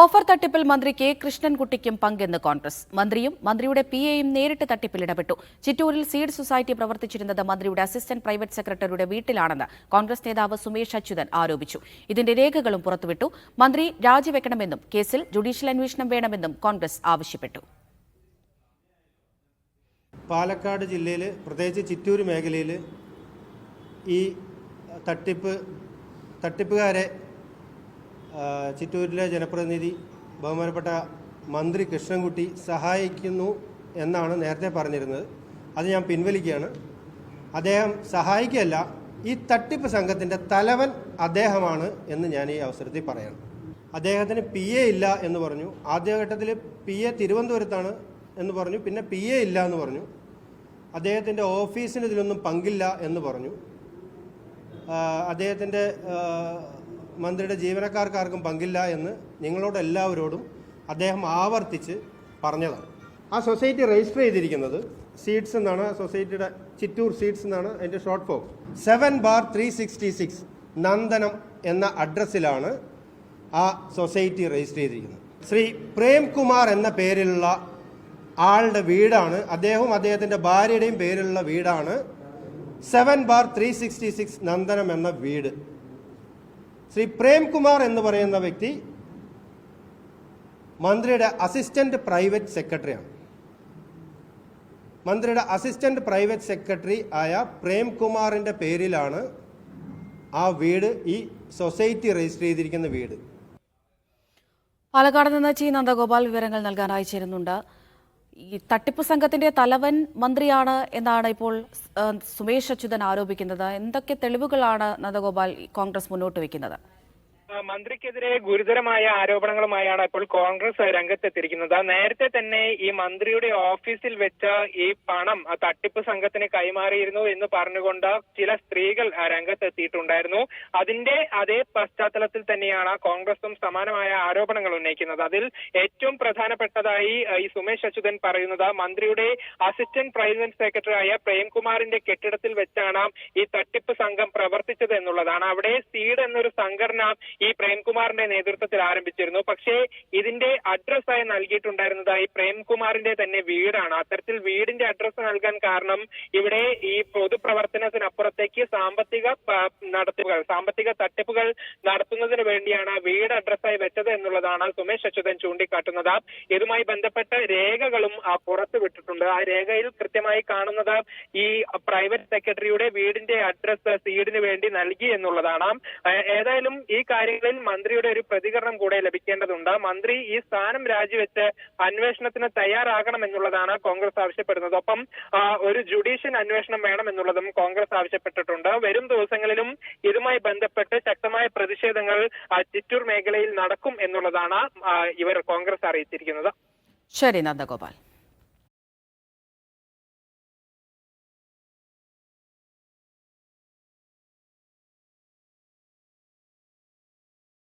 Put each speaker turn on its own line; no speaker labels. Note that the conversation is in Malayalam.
ഓഫർ തട്ടിപ്പിൽ മന്ത്രി കെ കൃഷ്ണൻകുട്ടിക്കും പങ്കെന്ന് കോൺഗ്രസ്. മന്ത്രിയും മന്ത്രിയുടെ പി എയും നേരിട്ട് തട്ടിപ്പിൽ ഇടപെട്ടു. ചിറ്റൂരിൽ സീഡ് സൊസൈറ്റി പ്രവർത്തിച്ചിരുന്നത് മന്ത്രിയുടെ അസിസ്റ്റന്റ് പ്രൈവറ്റ് സെക്രട്ടറിയുടെ വീട്ടിലാണെന്ന് കോൺഗ്രസ് നേതാവ് സുമേഷ് അച്യുതൻ ആരോപിച്ചു. ഇതിന്റെ രേഖകളും പുറത്തുവിട്ടു. മന്ത്രി രാജിവെക്കണമെന്നും കേസിൽ ജുഡീഷ്യൽ അന്വേഷണം വേണമെന്നും കോൺഗ്രസ് ആവശ്യപ്പെട്ടു.
പാലക്കാട് ജില്ലയിൽ പ്രത്യേകിച്ച് ചിറ്റൂർ മേഖലയിൽ ഈ തട്ടിപ്പ് തട്ടിപ്പുകാരെ ചിറ്റൂരിലെ ജനപ്രതിനിധി ബഹുമാനപ്പെട്ട മന്ത്രി കൃഷ്ണൻകുട്ടി സഹായിക്കുന്നു എന്നാണ് നേരത്തെ പറഞ്ഞിരുന്നത്. അത് ഞാൻ പിൻവലിക്കുകയാണ്. അദ്ദേഹം സഹായിക്കുകയല്ല ഈ തട്ടിപ്പ് സംഘത്തിന്റെ തലവൻ അദ്ദേഹമാണ് എന്ന് ഞാൻ ഈ അവസരത്തിൽ പറയണം. അദ്ദേഹത്തിന് പി എ ഇല്ല എന്ന് പറഞ്ഞു. ആദ്യഘട്ടത്തിൽ പി എ തിരുവനന്തപുരത്താണ് എന്ന് പറഞ്ഞു. പിന്നെ പി എ ഇല്ല എന്ന് പറഞ്ഞു. അദ്ദേഹത്തിന്റെ ഓഫീസിന് ഇതിലൊന്നും പങ്കില്ല എന്ന് പറഞ്ഞു. അദ്ദേഹത്തിന്റെ മന്ത്രിയുടെ ജീവനക്കാർക്കാർക്കും പങ്കില്ല എന്ന് നിങ്ങളോട് എല്ലാവരോടും അദ്ദേഹം ആവർത്തിച്ച് പറഞ്ഞതാണ്. ആ സൊസൈറ്റി രജിസ്റ്റർ ചെയ്തിരിക്കുന്നത് സീഡ്സ് എന്നാണ് സൊസൈറ്റിയുടെ ചിറ്റൂർ സീഡ്സ് എന്നാണ് അതിന്റെ short form seven bar three sixty six Nandanam എന്ന അഡ്രസ്സിലാണ് ആ സൊസൈറ്റി രജിസ്റ്റർ ചെയ്തിരിക്കുന്നത്. ശ്രീ പ്രേംകുമാർ എന്ന പേരിലുള്ള ആളുടെ വീടാണ് അദ്ദേഹവും അദ്ദേഹത്തിന്റെ ഭാര്യയുടെയും പേരിലുള്ള വീടാണ് seven bar three sixty six Nandanam എന്ന വീട്. ശ്രീ പ്രേംകുമാർ എന്ന് പറയുന്ന വ്യക്തി മന്ത്രിയുടെ അസിസ്റ്റന്റ് പ്രൈവറ്റ് സെക്രട്ടറിയാണ്. മന്ത്രിയുടെ അസിസ്റ്റന്റ് പ്രൈവറ്റ് സെക്രട്ടറി ആയ പ്രേംകുമാറിന്റെ പേരിലാണ് ആ വീട് ഈ സൊസൈറ്റി രജിസ്റ്റർ ചെയ്തിരിക്കുന്ന വീട്.
പാലക്കാട് നിന്ന് ചി നന്ദഗോപാൽ വിവരങ്ങൾ നൽകാനായി ചേരുന്നുണ്ട്. ഈ തട്ടിപ്പ് സംഘത്തിന്റെ തലവൻ മന്ത്രിയാണ് എന്നാണ് ഇപ്പോൾ സുമേഷ് അച്യുതൻ ആരോപിക്കുന്നത്. എന്തൊക്കെ തെളിവുകളാണ് നന്ദഗോപാൽ കോൺഗ്രസ് മുന്നോട്ട് വെക്കുന്നത്
മന്ത്രിക്കെതിരെ ഗുരുതരമായ ആരോപണങ്ങളുമായാണ് ഇപ്പോൾ കോൺഗ്രസ് രംഗത്തെത്തിയിരിക്കുന്നത്. നേരത്തെ തന്നെ ഈ മന്ത്രിയുടെ ഓഫീസിൽ വെച്ച് ഈ പണം തട്ടിപ്പ് സംഘത്തിന് കൈമാറിയിരുന്നു എന്ന് പറഞ്ഞുകൊണ്ട് ചില സ്ത്രീകൾ രംഗത്തെത്തിയിട്ടുണ്ടായിരുന്നു. അതിന്റെ അതേ പശ്ചാത്തലത്തിൽ തന്നെയാണ് കോൺഗ്രസും സമാനമായ ആരോപണങ്ങൾ ഉന്നയിക്കുന്നത്. അതിൽ ഏറ്റവും പ്രധാനപ്പെട്ടതായി ഈ സുമേഷ് അച്യുതൻ പറയുന്നത് മന്ത്രിയുടെ അസിസ്റ്റന്റ് പ്രൈവറ്റ് സെക്രട്ടറി ആയ പ്രേംകുമാറിന്റെ കെട്ടിടത്തിൽ വെച്ചാണ് ഈ തട്ടിപ്പ് സംഘം പ്രവർത്തിച്ചത് എന്നുള്ളതാണ്. അവിടെ സീഡ് എന്നൊരു സംഘടന ഈ പ്രേംകുമാറിന്റെ നേതൃത്വത്തിൽ ആരംഭിച്ചിരുന്നു. പക്ഷേ ഇതിന്റെ അഡ്രസ്സായി നൽകിയിട്ടുണ്ടായിരുന്നത് ഈ പ്രേംകുമാറിന്റെ തന്നെ വീടാണ്. അത്തരത്തിൽ വീടിന്റെ അഡ്രസ്സ് നൽകാൻ കാരണം ഇവിടെ ഈ പൊതുപ്രവർത്തനത്തിനപ്പുറത്തേക്ക് സാമ്പത്തിക നടത്തിപ്പുകൾ സാമ്പത്തിക തട്ടിപ്പുകൾ നടത്തുന്നതിന് വേണ്ടിയാണ് വീട് അഡ്രസ്സായി വെച്ചത് എന്നുള്ളതാണ് സുമേഷ് അച്യുതൻ ചൂണ്ടിക്കാട്ടുന്നത്. ഇതുമായി ബന്ധപ്പെട്ട രേഖകളും പുറത്തു വിട്ടിട്ടുണ്ട്. ആ രേഖയിൽ കൃത്യമായി കാണുന്നത് ഈ പ്രൈവറ്റ് സെക്രട്ടറിയുടെ വീടിന്റെ അഡ്രസ് സീഡിന് വേണ്ടി നൽകി എന്നുള്ളതാണ്. ഏതായാലും ഈ കാര്യങ്ങളിൽ മന്ത്രിയുടെ ഒരു പ്രതികരണം കൂടെ ലഭിക്കേണ്ടതുണ്ട്. മന്ത്രി ഈ സ്ഥാനം രാജിവെച്ച് അന്വേഷണത്തിന് തയ്യാറാകണം എന്നുള്ളതാണ് കോൺഗ്രസ് ആവശ്യപ്പെടുന്നത്. ഒപ്പം ഒരു ജുഡീഷ്യൽ അന്വേഷണം വേണം എന്നുള്ളതും കോൺഗ്രസ് ആവശ്യപ്പെട്ടിട്ടുണ്ട്. വരും ദിവസങ്ങളിലും ഇതുമായി ബന്ധപ്പെട്ട് ശക്തമായ പ്രതിഷേധങ്ങൾ ചിറ്റൂർ മേഖലയിൽ നടക്കും എന്നുള്ളതാണ് ഇവർ കോൺഗ്രസ് അറിയിച്ചിരിക്കുന്നത്.
ശരി നന്ദഗോപാൽ.